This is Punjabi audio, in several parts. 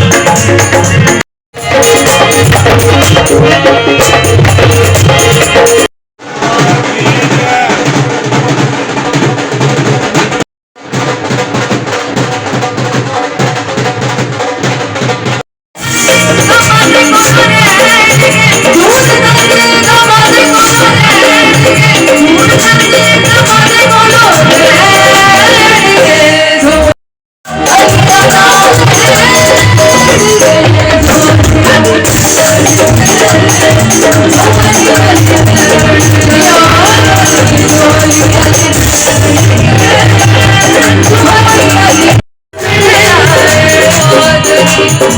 Thank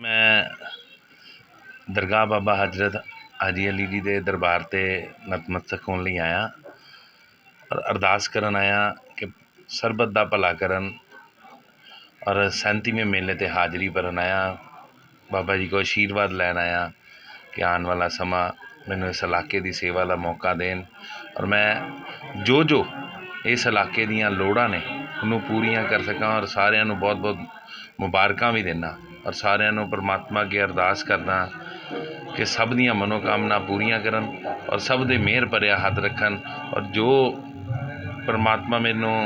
ਮੈਂ ਦਰਗਾਹ ਬਾਬਾ ਹਜ਼ਰਤ ਹਾਜੀ ਅਲੀ ਜੀ ਦੇ ਦਰਬਾਰ ਤੇ ਨਤਮਸਤਕ ਹੋਣ ਲਈ ਆਇਆ। ਔਰ ਅਰਦਾਸ ਕਰਨ ਆਇਆ ਕਿ ਸਰਬਤ ਦਾ ਭਲਾ ਕਰਨ ਔਰ 37ਵੇਂ ਮੇਲੇ ਤੇ ਹਾਜ਼ਰੀ ਭਰਨ ਆਇਆ। ਬਾਬਾ ਜੀ ਕੋ ਆਸ਼ੀਰਵਾਦ ਲੈਣ ਆਇਆ। ਕਿ ਆਉਣ ਵਾਲਾ ਸਮਾਂ ਮੈਨੂੰ ਇਸ ਇਲਾਕੇ ਦੀ ਸੇਵਾ ਦਾ ਮੌਕਾ ਦੇਣ ਔਰ ਮੈਂ ਜੋ ਜੋ ਇਸ ਇਲਾਕੇ ਦੀਆਂ ਲੋੜਾਂ ਨੇ, ਉਹਨੂੰ ਪੂਰੀਆਂ ਕਰ ਸਕਾਂ ਔਰ ਸਾਰਿਆਂ ਨੂੰ ਬਹੁਤ ਬਹੁਤ ਮੁਬਾਰਕਾਂ ਵੀ ਦਿੰਦਾ ਔਰ ਸਾਰਿਆਂ ਨੂੰ ਪਰਮਾਤਮਾ ਅੱਗੇ ਅਰਦਾਸ ਕਰਦਾ ਕਿ ਸਭ ਦੀਆਂ ਮਨੋਕਾਮਨਾ ਪੂਰੀਆਂ ਕਰਨ ਔਰ ਸਭ ਦੇ ਮਿਹਰ ਭਰਿਆ ਹੱਥ ਰੱਖਣ ਔਰ ਜੋ ਪਰਮਾਤਮਾ ਮੈਨੂੰ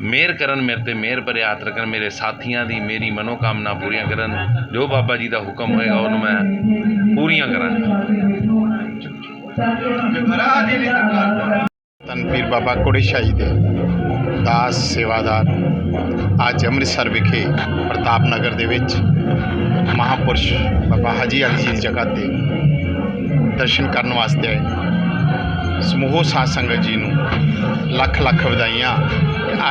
ਮਿਹਰ ਕਰਨ, ਮੇਰੇ ਤੇ ਮਿਹਰ ਭਰਿਆ ਹੱਥ ਰੱਖਣ, ਮੇਰੇ ਸਾਥੀਆਂ ਦੀ ਮੇਰੀ ਮਨੋਕਾਮਨਾ ਪੂਰੀਆਂ ਕਰਨ, ਜੋ ਬਾਬਾ ਜੀ ਦਾ ਹੁਕਮ ਹੋਏਗਾ, ਉਹਨੂੰ ਮੈਂ ਪੂਰੀਆਂ ਕਰਾਂਗਾ। ਧੰਨ ਬਾਬਾ ਕੋੜੇ ਸ਼ਾਹੀ ਦੇ ਦਾਸ ਸੇਵਾਦਾਰ ਅੱਜ ਅੰਮ੍ਰਿਤਸਰ ਵਿਖੇ ਪ੍ਰਤਾਪ ਨਗਰ ਦੇ ਵਿੱਚ ਮਹਾਪੁਰਸ਼ ਬਾਬਾ ਹਾਜੀ ਅਲੀ ਜੀ ਦੀ ਜਗ੍ਹਾ ਤੇ ਦਰਸ਼ਨ ਕਰਨ ਵਾਸਤੇ ਆਏ। ਸਮੂਹ ਸਾਧ ਸੰਗਤ ਜੀ ਨੂੰ ਲੱਖ ਲੱਖ ਵਧਾਈਆਂ।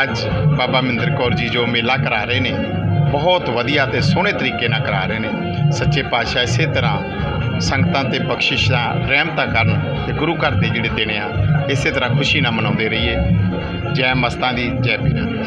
ਅੱਜ ਬਾਬਾ ਮਿੰਦਰ ਕੌਰ ਜੀ ਜੋ ਮੇਲਾ ਕਰਾ ਰਹੇ ਨੇ, ਬਹੁਤ ਵਧੀਆ ਤੇ ਸੋਹਣੇ ਤਰੀਕੇ ਨਾਲ ਕਰਾ ਰਹੇ ਨੇ। ਸੱਚੇ ਪਾਤਸ਼ਾਹ ਇਸੇ ਤਰ੍ਹਾਂ ਸੰਗਤਾਂ ਤੇ ਬਖਸ਼ਿਸ਼ਾਂ ਰਹਿਮਤਾਂ ਕਰਨ ਤੇ ਗੁਰੂ ਘਰ ਦੇ ਜਿਹੜੇ ਦਿਨ ਆ, ਇਸੇ ਤਰ੍ਹਾਂ ਖੁਸ਼ੀ ਨਾਲ ਮਨਾਉਂਦੇ ਰਹੀਏ। ਜੈ ਮਸਤਾਂ ਦੀ, ਜੈ ਪੀਰਾਂ ਦੀ।